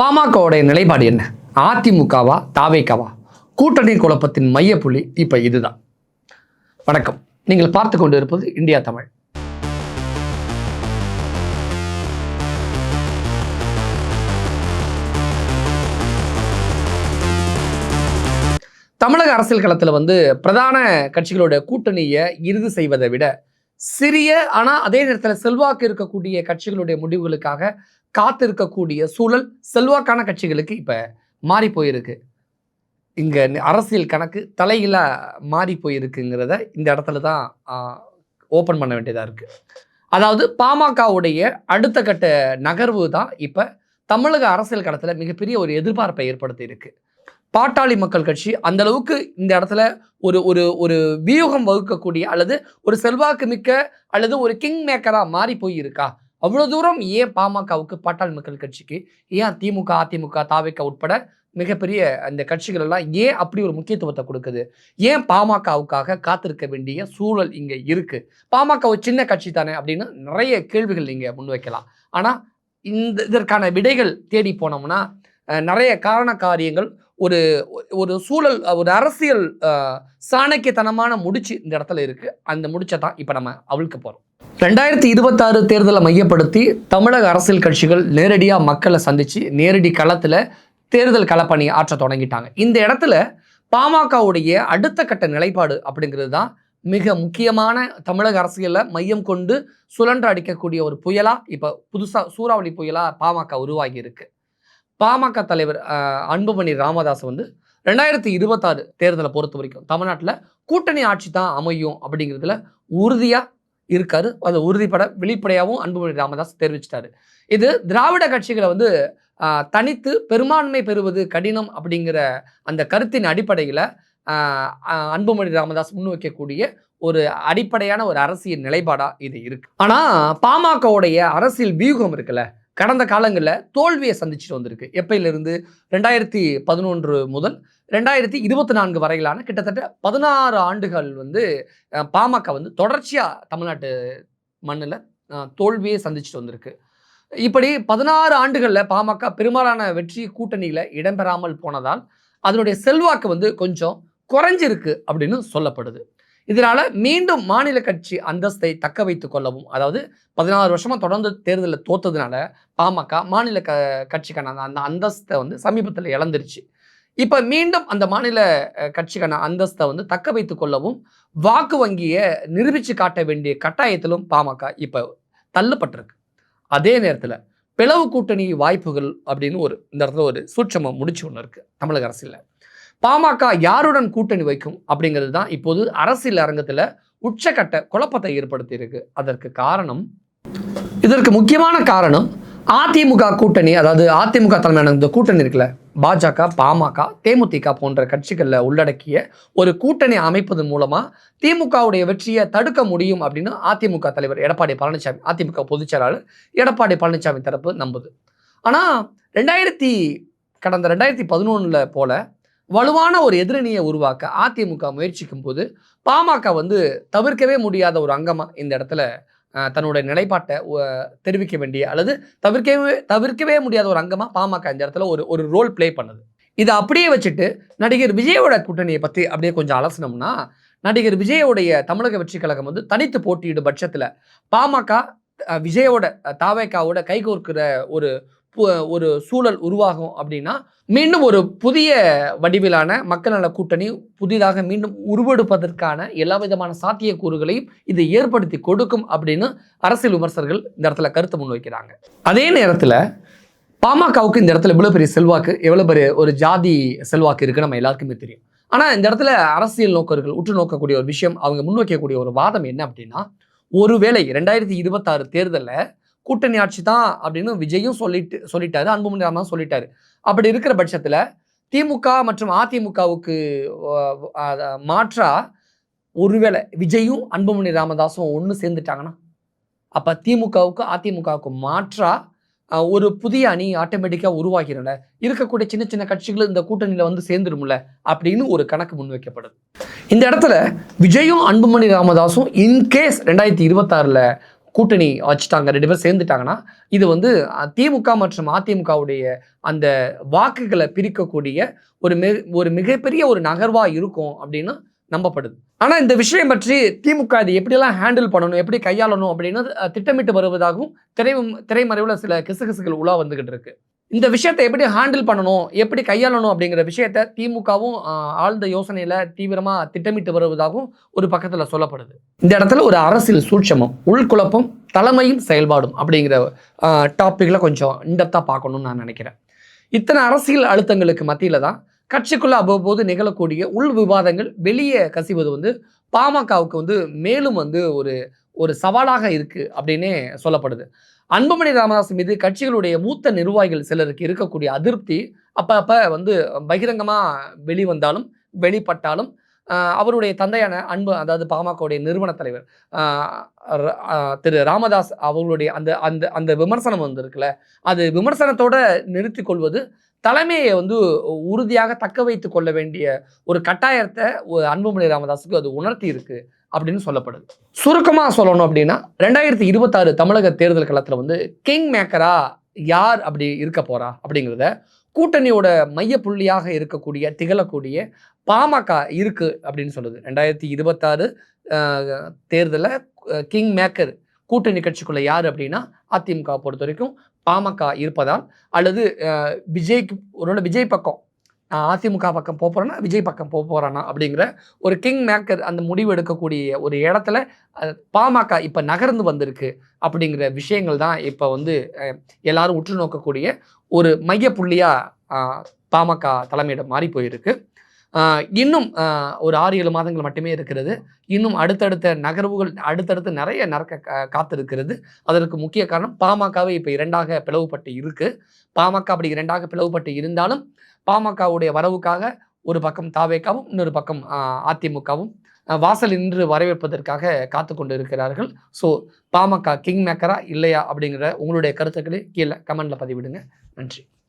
பாமகவுடைய நிலைப்பாடு என்ன? அதிமுகவா தாவேக்காவா கூட்டணி குழப்பத்தின் மையப்புள்ளி இப்ப இதுதான். வணக்கம். நீங்கள் பார்த்து கொண்டு இருப்பது இந்தியா தமிழ். தமிழக அரசியல் களத்தில் வந்து பிரதான கட்சிகளோட கூட்டணியை இறுதி செய்வதை விட சிறிய ஆனால் அதே நேரத்தில் செல்வாக்கு இருக்கக்கூடிய கட்சிகளுடைய முடிவுகளுக்காக காத்திருக்கக்கூடிய சூழல் செல்வாக்கான கட்சிகளுக்கு இப்போ மாறி போயிருக்கு. இங்கே அரசியல் கணக்கு தலையில மாறி போயிருக்குங்கிறத இந்த இடத்துல தான் ஓப்பன் பண்ண வேண்டியதாக இருக்குது அதாவது பாமகவுடைய அடுத்த கட்ட நகர்வு தான் இப்போ தமிழக அரசியல் களத்தில் மிகப்பெரிய ஒரு எதிர்பார்ப்பை ஏற்படுத்தியிருக்கு. பாட்டாளி மக்கள் கட்சி அந்த அளவுக்கு இந்த இடத்துல ஒரு ஒரு ஒரு வியூகம் வகுக்கக்கூடிய அல்லது ஒரு செல்வாக்கு மிக்க அல்லது ஒரு கிங் மேக்கராக மாறி போயிருக்கா? அவ்வளோ தூரம் ஏன் பாமகவுக்கு பாட்டாளி மக்கள் கட்சிக்கு ஏன் திமுக அதிமுக தாவிக உட்பட மிகப்பெரிய அந்த கட்சிகள் எல்லாம் ஏன் அப்படி ஒரு முக்கியத்துவத்தை கொடுக்குது? ஏன் பாமகவுக்காக காத்திருக்க வேண்டிய சூழல் இங்கே இருக்குது பாமக ஒரு சின்ன கட்சி தானே அப்படின்னு நிறைய கேள்விகள் நீங்கள் முன்வைக்கலாம். ஆனால் இந்த இதற்கான விடைகள் தேடி போனோம்னா நிறைய காரண காரியங்கள் ஒரு ஒரு சூழல் ஒரு அரசியல் சாணக்கியத்தனமான முடிச்சு இந்த இடத்துல இருக்கு. அந்த முடிச்சை தான் இப்போ நம்ம அவிழ்க்க போகிறோம் ரெண்டாயிரத்தி இருபத்தாறு தேர்தலை மையப்படுத்தி தமிழக அரசியல் கட்சிகள் நேரடியாக மக்களை சந்தித்து நேரடி களத்தில் தேர்தல் களப்பணி ஆற்ற தொடங்கிட்டாங்க. இந்த இடத்துல பாமகவுடைய அடுத்த கட்ட நிலைப்பாடு அப்படிங்கிறது தான் மிக முக்கியமான தமிழக அரசியலில் மையம் கொண்டு சுழன்று அடிக்கக்கூடிய ஒரு புயலாக இப்போ புதுசாக சூறாவளி புயலாக பாமக உருவாகி இருக்குது பாமக தலைவர் அன்புமணி ராமதாஸ் வந்து ரெண்டாயிரத்தி இருபத்தாறு தேர்தலை பொறுத்த வரைக்கும் தமிழ்நாட்டில் கூட்டணி ஆட்சி தான் அமையும் அப்படிங்கிறதுல உறுதியாக இருக்காரு. அதை உறுதிப்பட வெளிப்படையாகவும் அன்புமணி ராமதாஸ் தெரிவிச்சிட்டாரு. இது திராவிட கட்சிகளை வந்து தனித்து பெரும்பான்மை பெறுவது கடினம் அப்படிங்கிற அந்த கருத்தின் அடிப்படையில் அன்புமணி ராமதாஸ் முன்வைக்கக்கூடிய ஒரு அடிப்படையான ஒரு அரசியல் நிலைப்பாடாக இது இருக்கு. ஆனால் பாமகவுடைய அரசியல் வியூகம் இருக்குல்ல? கடந்த காலங்களில் தோல்வியை சந்திச்சுட்டு வந்திருக்கு. எப்பையிலிருந்து? ரெண்டாயிரத்தி பதினொன்று முதல் ரெண்டாயிரத்தி இருபத்தி நான்கு வரையிலான கிட்டத்தட்ட பதினாறு ஆண்டுகள் வந்து பாமக வந்து தொடர்ச்சியாக தமிழ்நாட்டு மண்ணில் தோல்வியை சந்திச்சுட்டு வந்திருக்கு. இப்படி பதினாறு ஆண்டுகளில் பாமக பெரும்பாலான வெற்றி கூட்டணியில் இடம்பெறாமல் போனதால் அதனுடைய செல்வாக்கு வந்து கொஞ்சம் குறைஞ்சிருக்கு அப்படின்னு சொல்லப்படுது. இதனால மீண்டும் மாநில கட்சி அந்தஸ்தை தக்க வைத்து கொள்ளவும் அதாவது பதினாறு வருஷமா தொடர்ந்து தேர்தலில் தோத்ததுனால பாமக மாநில க கட்சிக்கான அந்த- அந்த அந்தஸ்தை வந்து சமீபத்தில் இழந்துருச்சு. இப்போ மீண்டும் அந்த மாநில கட்சிக்கான அந்தஸ்தை வந்து தக்க வைத்து கொள்ளவும் வாக்கு வங்கியை நிரூபித்து காட்ட வேண்டிய கட்டாயத்திலும் பாமக இப்போ தள்ளப்பட்டிருக்கு அதே நேரத்தில் பிளவு கூட்டணி வாய்ப்புகள் அப்படின்னு ஒரு இந்த இடத்துல ஒரு சூட்சமம் முடிச்சு ஒன்று இருக்கு தமிழக அரசியலில். பாமக யாருடன் கூட்டணி வைக்கும் அப்படிங்கிறது தான் இப்போது அரசியல் அரங்கத்தில் உச்சக்கட்ட குழப்பத்தை ஏற்படுத்தியிருக்கு. அதற்கு காரணம் இதற்கு முக்கியமான காரணம் அதிமுக கூட்டணி அதாவது அதிமுக தலைமையான இந்த கூட்டணி இருக்குல்ல பாஜக பாமக தேமுதிக போன்ற கட்சிகளில் உள்ளடக்கிய ஒரு கூட்டணி அமைப்பதன் மூலமா திமுகவுடைய வெற்றியை தடுக்க முடியும் அப்படின்னு அதிமுக தலைவர் எடப்பாடி பழனிசாமி அதிமுக பொதுச்செயலாளர் எடப்பாடி பழனிசாமி தரப்பு நம்புது. ஆனால் ரெண்டாயிரத்தி கடந்த ரெண்டாயிரத்தி பதினொன்றில் போல வலுவான ஒரு எதிரணியை உருவாக்க அதிமுக முயற்சிக்கும் போது பாமக வந்து தவிர்க்கவே முடியாத ஒரு அங்கமாக இந்த இடத்துல தன்னுடைய நிலைப்பாட்டை தெரிவிக்க வேண்டிய அல்லது தவிர்க்கவே தவிர்க்கவே முடியாத ஒரு அங்கமாக பாமக இந்த இடத்துல ஒரு ஒரு ரோல் ப்ளே பண்ணுது. இதை அப்படியே வச்சுட்டு நடிகர் விஜயோட கூட்டணியை பற்றி அப்படியே கொஞ்சம் அலசினோம்னா நடிகர் விஜயோடைய தமிழக வெற்றி கழகம் வந்து தனித்து போட்டியிடும் பட்சத்தில் பாமக விஜயோட தாவேக்காவோட கைகோர்க்கிற ஒரு ஒரு சூழல் உருவாகும் அப்படின்னா மீண்டும் ஒரு புதிய வடிவிலான மக்கள் நல கூட்டணி புதிதாக மீண்டும் உருவெடுப்பதற்கான எல்லா விதமான சாத்தியக்கூறுகளையும் இது ஏற்படுத்தி கொடுக்கும் அப்படின்னு அரசியல் விமர்சகர்கள் இந்த இடத்துல கருத்து முன்வைக்கிறாங்க. அதே நேரத்தில் பாமகவுக்கு இந்த இடத்துல இவ்வளோ பெரிய செல்வாக்கு எவ்வளோ பெரிய ஒரு ஜாதி செல்வாக்கு இருக்கு நம்ம எல்லாருக்குமே தெரியும். ஆனால் இந்த இடத்துல அரசியல் நோக்கர்கள் உற்று நோக்கக்கூடிய ஒரு விஷயம் அவங்க முன்வைக்கக்கூடிய ஒரு வாதம் என்ன அப்படின்னா ஒருவேளை ரெண்டாயிரத்தி இருபத்தாறு தேர்தலில் கூட்டணி ஆட்சி தான் அப்படின்னு விஜயும் சொல்லிட்டு சொல்லிட்டாரு. அன்புமணி ராமன் சொல்லிட்டாரு. அப்படி இருக்கிற பட்சத்தில் திமுக மற்றும் அதிமுகவுக்கு மாற்றா ஒருவேளை விஜயும் அன்புமணி ராமதாஸும் ஒன்று சேர்ந்துட்டாங்கன்னா? அப்போ திமுகவுக்கு அதிமுகவுக்கு மாற்றா ஒரு புதிய அணி ஆட்டோமேட்டிக்காக உருவாகிறன இருக்கக்கூடிய சின்ன சின்ன கட்சிகள் இந்த கூட்டணியில் வந்து சேர்ந்துரும்ல? அப்படின்னு ஒரு கணக்கு முன்வைக்கப்படுது இந்த இடத்துல விஜயும் அன்புமணி ராமதாஸும் இன்கேஸ் ரெண்டாயிரத்தி இருபத்தாறில் கூட்டணி வச்சுட்டாங்க ரெண்டு பேரும் சேர்ந்துட்டாங்கன்னா இது வந்து திமுக மற்றும் அதிமுகவுடைய அந்த வாக்குகளை பிரிக்கக்கூடிய ஒரு மிக ஒரு மிகப்பெரிய ஒரு நகர்வா இருக்கும் அப்படின்னு நம்பப்படுது. ஆனால் இந்த விஷயம் பற்றி திமுக இது எப்படியெல்லாம் ஹேண்டில் பண்ணணும் எப்படி கையாளணும் அப்படின்னு திட்டமிட்டு வருவதாகவும் திரை திரைமறைவில் சில கிசுகிசுகள் உலா வந்துகிட்டு இருக்கு. இந்த விஷயத்தை எப்படி ஹேண்டில் பண்ணணும் எப்படி கையாளணும் அப்படிங்கிற விஷயத்த திமுகவும் ஆழ்ந்த யோசனையில தீவிரமா திட்டமிட்டு வருவதாகவும் ஒரு பக்கத்துல சொல்லப்படுது. இந்த இடத்துல ஒரு அரசியல் சூட்சமம் உள்குழப்பம் தலைமையும் செயல்பாடும் அப்படிங்கிற டாப்பிக்ல கொஞ்சம் இன்டெப்தா பார்க்கணும்னு நான் நினைக்கிறேன். இத்தனை அரசியல் அழுத்தங்களுக்கு மத்தியில தான் கட்சிக்குள்ள அவ்வப்போது நிகழக்கூடிய உள் விவாதங்கள் வெளியே கசிவது வந்து பாமகவுக்கு வந்து மேலும் வந்து ஒரு ஒரு சவாலாக இருக்குது அப்படின்னே சொல்லப்படுது. அன்புமணி ராமதாஸ் மீது கட்சிகளுடைய மூத்த நிர்வாகிகள் சிலருக்கு இருக்கக்கூடிய அதிருப்தி அப்பப்போ அப்ப வந்து பகிரங்கமாக வெளிவந்தாலும் வெளிப்பட்டாலும் அவருடைய தந்தையான அன்பு அதாவது பாமகவுடைய நிறுவன தலைவர் திரு ராமதாஸ் அவர்களுடைய அந்த அந்த அந்த விமர்சனம் வந்து இருக்குல்ல அது விமர்சனத்தோட நிறுத்தி கொள்வது தலைமையை வந்து உறுதியாக தக்க வைத்து கொள்ள வேண்டிய ஒரு கட்டாயத்தை அன்புமணி ராமதாஸுக்கு அது உணர்த்தி இருக்குது அப்படின்னு சொல்லப்படுது. சுருக்கமாக சொல்லணும் அப்படின்னா ரெண்டாயிரத்தி இருபத்தாறு தமிழக தேர்தல் களத்தில் வந்து கிங் மேக்கரா யார் அப்படி இருக்க போறா அப்படிங்கிறத கூட்டணியோட மைய புள்ளியாக இருக்கக்கூடிய திகழக்கூடிய பாமக இருக்கு அப்படின்னு சொல்லுது. ரெண்டாயிரத்தி இருபத்தாறு தேர்தலில் கிங் மேக்கர் கூட்டணி கட்சிக்குள்ள யார் அப்படின்னா அதிமுக பொறுத்த வரைக்கும் பாமக இருப்பதால் அல்லது விஜய்க்கு ஒருவேளை விஜய் பக்கம் நான் அதிமுக பக்கம் போக போறேன்னா விஜய் பக்கம் போக போறானா அப்படிங்கிற ஒரு கிங் மேக்கர் அந்த முடிவு எடுக்கக்கூடிய ஒரு இடத்துல பாமக இப்போ நகர்ந்து வந்திருக்கு அப்படிங்கிற விஷயங்கள் தான் இப்போ வந்து எல்லாரும் உற்று நோக்கக்கூடிய ஒரு மைய புள்ளியா பாமக தலைமையிடம் மாறி போயிருக்கு. இன்னும் ஒரு ஆறு ஏழு மாதங்கள் மட்டுமே இருக்கிறது. இன்னும் அடுத்தடுத்த நகர்வுகள் அடுத்தடுத்து நிறைய நடக்க காத்திருக்கிறது. அதற்கு முக்கிய காரணம் பாமகவை இப்போ இரண்டாக பிளவுபட்டு இருக்கு. பாமக அப்படி இரண்டாக பிளவுபட்டு இருந்தாலும் பாமகவுடைய வரவுக்காக ஒரு பக்கம் தாவேக்காவும் இன்னொரு பக்கம் அதிமுகவும் வாசல் நின்று வரவேற்பதற்காக காத்து கொண்டு இருக்கிறார்கள் ஸோ பாமக கிங் மேக்கரா இல்லையா அப்படிங்கிற உங்களுடைய கருத்துக்களை கீழே கமெண்டில் பதிவிடுங்க. நன்றி.